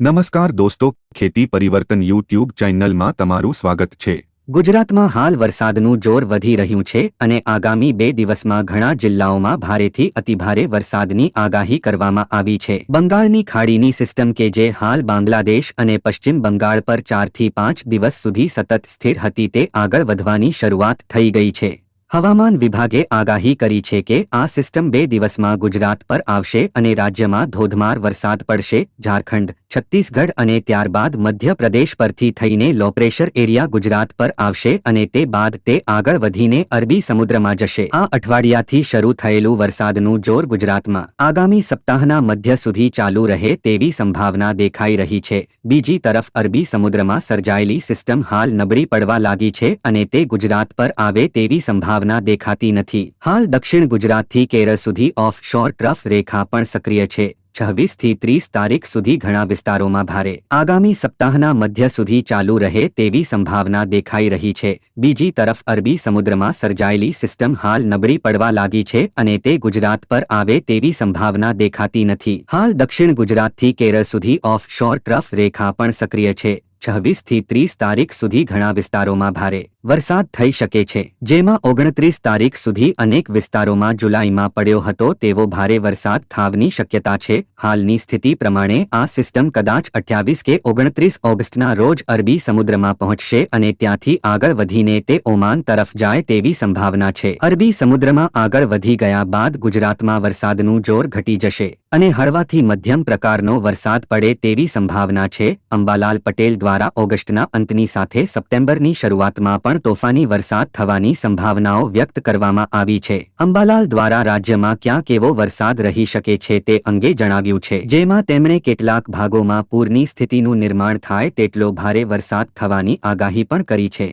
નમસ્કાર દોસ્તો, ખેતી પરિવર્તન યુટ્યુબ ચેનલમાં તમારું સ્વાગત છે. ગુજરાતમાં હાલ વરસાદનું જોર વધી રહ્યું છે અને આગામી બે દિવસમાં ઘણા જિલ્લાઓમાં ભારેથી અતિભારે વરસાદની આગાહી કરવામાં આવી છે. બંગાળની ખાડીની સિસ્ટમ કે જે હાલ બાંગ્લાદેશ અને પશ્ચિમ બંગાળ પર ચારથી પાંચ દિવસ સુધી સતત સ્થિર હતી તે આગળ વધવાની શરૂઆત થઈ ગઈ છે. હવામાન વિભાગે આગાહી કરી છે કે આ સિસ્ટમ બે દિવસમાં ગુજરાત પર આવશે અને રાજ્યમાં ધોધમાર વરસાદ પડશે, ઝારખંડ છત્તીસગઢ અને ત્યારબાદ મધ્યપ્રદેશ પરથી થઈને લો પ્રેશર એરિયા ગુજરાત પર આવશે અને તે બાદ તે આગળ વધીને અરબી સમુદ્રમાં જશે. આ અઠવાડિયાથી શરૂ થયેલું વરસાદનું જોર ગુજરાતમાં આગામી સપ્તાહના મધ્ય સુધી ચાલુ રહે તેવી સંભાવના દેખાઈ રહી છે. બીજી તરફ અરબી સમુદ્રમાં સર્જાયેલી સિસ્ટમ હાલ નબળી પડવા લાગી છે અને તે ગુજરાત પર આવે તેવી સંભાવના દેખાતી નથી. હાલ દક્ષિણ ગુજરાતથી કેરળ સુધી ઓફ શોર ટ્રફ રેખા પણ સક્રિય છે. છવ્વીસથી ત્રીસ તારીખ સુધી ઘણા વિસ્તારોમાં ભારે. આગામી સપ્તાહના મધ્ય સુધી ચાલુ રહે તેવી સંભાવના દેખાઈ રહી છે. બીજી તરફ અરબી સમુદ્રમાં સર્જાયેલી સિસ્ટમ હાલ નબળી પડવા લાગી છે અને તે ગુજરાત પર આવે તેવી સંભાવના દેખાતી નથી. હાલ દક્ષિણ ગુજરાતથી કેરળ સુધી ઓફ શોર ટ્રફ રેખા પણ સક્રિય છે. છવ્વીસથી ત્રીસ તારીખ સુધી ઘણા વિસ્તારોમાં ભારે વરસાદ થઈ શકે છે. જેમાં ઓગણત્રીસ તારીખ સુધી અનેક વિસ્તારોમાં જુલાઈમાં પડ્યો હતો તેવો ભારે વરસાદ થાવની શક્યતા છે. હાલની સ્થિતિ પ્રમાણે આ સિસ્ટમ કદાચ અઠ્યાવીસ કે ઓગણત્રીસ ઓગસ્ટના રોજ અરબી સમુદ્રમાં પહોંચશે અને ત્યાંથી આગળ વધીને તે ઓમાન તરફ જાય તેવી સંભાવના છે. અરબી સમુદ્રમાં આગળ વધી ગયા બાદ ગુજરાતમાં વરસાદનું જોર ઘટી જશે અને હળવાથી મધ્યમ પ્રકારનો વરસાદ પડે તેવી સંભાવના છે. અંબાલાલ પટેલ દ્વારા ઓગસ્ટના અંતની સાથે સપ્ટેમ્બરની શરૂઆતમાં પણ તોફાની વરસાદ થવાની સંભાવનાઓ વ્યક્ત કરવામાં આવી છે. અંબાલાલ દ્વારા રાજ્યમાં ક્યાં કેવો વરસાદ રહી શકે છે તે અંગે જણાવ્યું છે. જેમાં તેમણે કેટલાક ભાગોમાં પૂરની સ્થિતિનું નિર્માણ થાય તેટલો ભારે વરસાદ થવાની આગાહી પણ કરી છે.